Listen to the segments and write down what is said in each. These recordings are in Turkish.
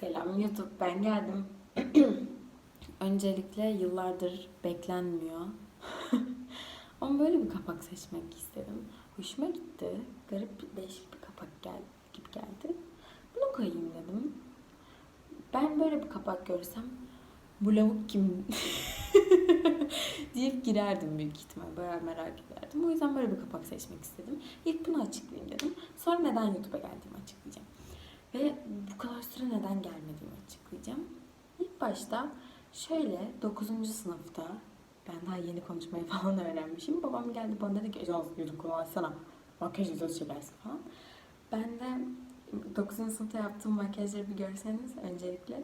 Selam YouTube ben geldim. Öncelikle yıllardır beklenmiyor. Ama böyle bir kapak seçmek istedim. Hoşuma gitti. Garip değişik bir kapak gel gibi geldi. Bunu koyayım dedim. Ben böyle bir kapak görsem bu lavuk kim deyip girerdim büyük ihtimal. Bayağı merak ederdim. O yüzden böyle bir kapak seçmek istedim. İlk bunu açıklayayım dedim. Sonra neden YouTube'a geldiğimi açıklayacağım. Ve bu kadar süre neden gelmediğimi açıklayacağım. İlk başta şöyle 9. sınıfta ben daha yeni konuşmayı falan öğrenmişim. Babam geldi bana dedi ki Ecaz YouTube kullansana. Makyaj videosu çekersin falan. Ben de 9. sınıfta yaptığım makyajları bir görseniz öncelikle.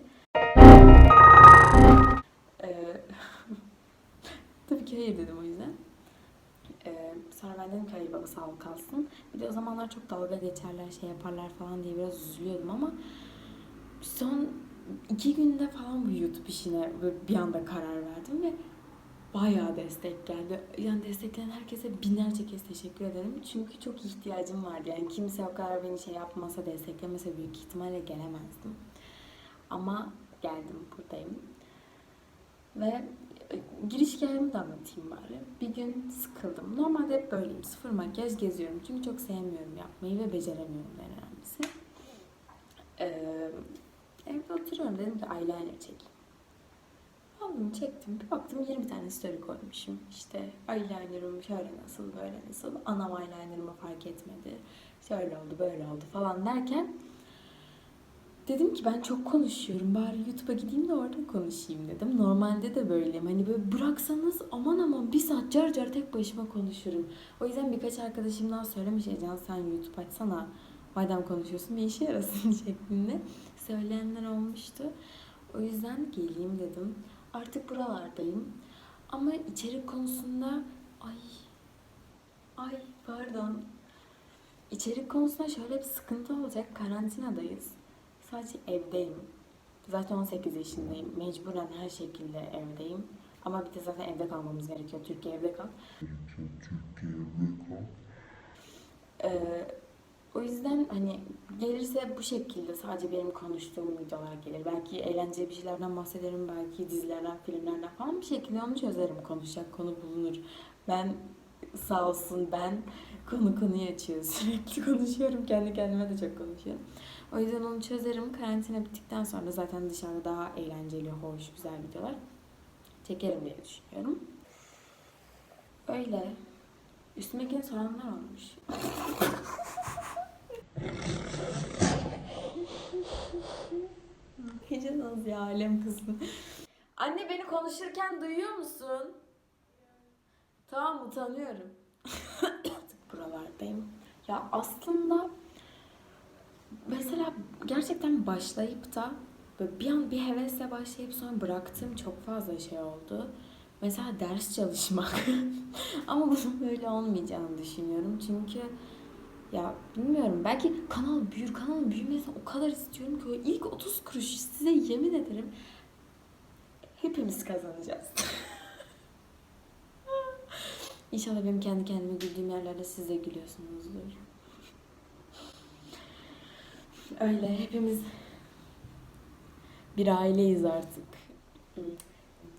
Ee, tabii ki hayır dedim o yüzden. Sonra ben dedim ki hayır baba sağ ol kalsın. Bir de o zamanlar çok dalga geçerler, şey yaparlar falan diye biraz üzülüyordum ama son iki günde falan bu YouTube işine bir anda karar verdim ve bayağı destek geldi. Yani destekleyen herkese binlerce kez teşekkür ederim. Çünkü çok ihtiyacım vardı. Yani kimse o kadar beni şey yapmasa, desteklemese büyük ihtimalle gelemezdim. Ama geldim, buradayım. Ve giriş hikayemi de anlatayım bari. Bir gün sıkıldım. Normalde hep böyleyim. Sıfır makyaj geziyorum. Çünkü çok sevmiyorum yapmayı ve beceremiyorum en önemlisi. Ee, evde oturuyorum. Dedim ki eyeliner çekeyim. Aldım çektim. Bir baktım 20 tane story koymuşum. İşte eyelinerım şöyle nasıl böyle nasıl. Anam eyelinerımı fark etmedi. Şöyle oldu böyle oldu falan derken Dedim ki ben çok konuşuyorum bari YouTube'a gideyim de orada konuşayım dedim. Normalde de böyleyim. Hani böyle bıraksanız aman aman bir saat car car tek başıma konuşurum. O yüzden birkaç arkadaşımdan söylemiş Ecehan sen YouTube açsana. Madem konuşuyorsun bir işe yarasın şeklinde söyleyenler olmuştu. O yüzden geleyim dedim. Artık buralardayım. Ama içerik konusunda ay ay pardon. İçerik konusunda şöyle bir sıkıntı olacak. Karantinadayız. Sadece evdeyim. Zaten 18 yaşındayım. Mecburen her şekilde evdeyim. Ama bir de zaten evde kalmamız gerekiyor. Türkiye evde kal. Ee, o yüzden hani gelirse bu şekilde sadece benim konuştuğum videolar gelir. Belki eğlenceli bir şeylerden bahsederim. Belki dizilerden, filmlerden falan bir şekilde onu çözerim. Konuşacak konu bulunur. Ben sağ olsun ben konu konuyu açıyor. Sürekli konuşuyorum. Kendi kendime de çok konuşuyorum. O yüzden onu çözerim. Karantina bittikten sonra zaten dışarıda daha eğlenceli, hoş, güzel videolar çekerim diye düşünüyorum. Öyle. Üstümdekini soranlar olmuş. Heyecanız ya alem kızım. Anne beni konuşurken duyuyor musun? Tamam utanıyorum. Buralardayım. Ya aslında mesela gerçekten başlayıp da böyle bir an bir hevesle başlayıp sonra bıraktığım çok fazla şey oldu. Mesela ders çalışmak. Ama bunun böyle olmayacağını düşünüyorum. Çünkü ya bilmiyorum belki kanal büyür, kanalın büyümesini o kadar istiyorum ki ilk 30 kuruş size yemin ederim hepimiz kazanacağız. İnşallah benim kendi kendime güldüğüm yerlerde siz de gülüyorsunuzdur. Öyle hepimiz bir aileyiz artık.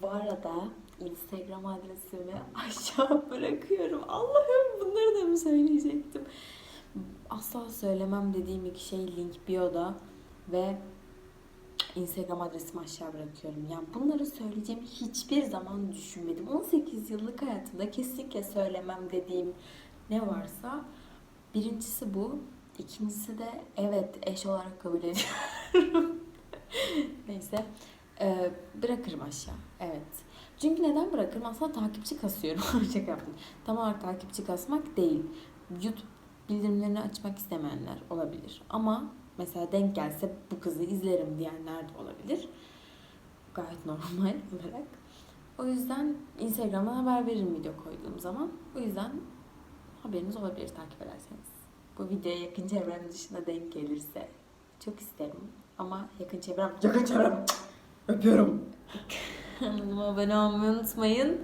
Bu arada Instagram adresimi aşağı bırakıyorum. Allah'ım bunları da mı söyleyecektim? Asla söylemem dediğim iki şey link bio'da ve Instagram adresimi aşağı bırakıyorum. Yani bunları söyleyeceğimi hiçbir zaman düşünmedim. 18 yıllık hayatımda kesinlikle söylemem dediğim ne varsa birincisi bu. İkincisi de evet eş olarak kabul ediyorum. Neyse. Ee, bırakırım aşağı. Evet. Çünkü neden bırakırım? Aslında takipçi kasıyorum. Şaka yaptım. Tam olarak takipçi kasmak değil. YouTube bildirimlerini açmak istemeyenler olabilir. Ama mesela denk gelse bu kızı izlerim diyenler de olabilir. Gayet normal olarak. O yüzden Instagram'dan haber veririm video koyduğum zaman. O yüzden haberiniz olabilir takip ederseniz. Bu videoya yakın çevrem dışında denk gelirse çok isterim. Ama yakın çevrem, yakın çevrem öpüyorum. Kanalıma abone olmayı unutmayın.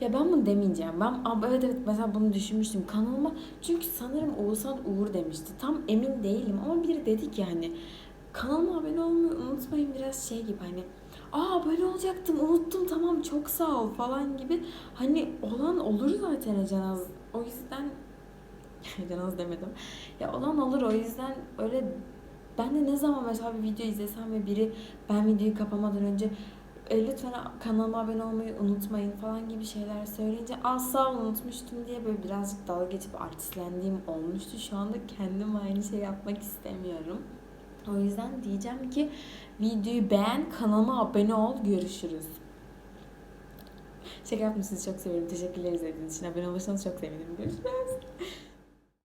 Ya ben bunu demeyeceğim. Ben Aa, evet evet mesela bunu düşünmüştüm kanalıma. Çünkü sanırım Oğuzhan Uğur demişti. Tam emin değilim ama biri dedi ki hani kanalıma abone olmayı unutmayın biraz şey gibi hani aa abone olacaktım unuttum tamam çok sağ ol falan gibi hani olan olur zaten Ecenaz o yüzden Ecenaz demedim ya olan olur o yüzden öyle ben de ne zaman mesela bir video izlesem ve biri ben videoyu kapamadan önce e, lütfen kanalıma abone olmayı unutmayın falan gibi şeyler söyleyince asla unutmuştum diye böyle birazcık dalga geçip artistlendiğim olmuştu. Şu anda kendim aynı şey yapmak istemiyorum. O yüzden diyeceğim ki videoyu beğen, kanalıma abone ol, görüşürüz. Şaka yapmışsınız çok seviyorum. Teşekkürler izlediğiniz için. Abone olursanız çok sevinirim. Görüşürüz.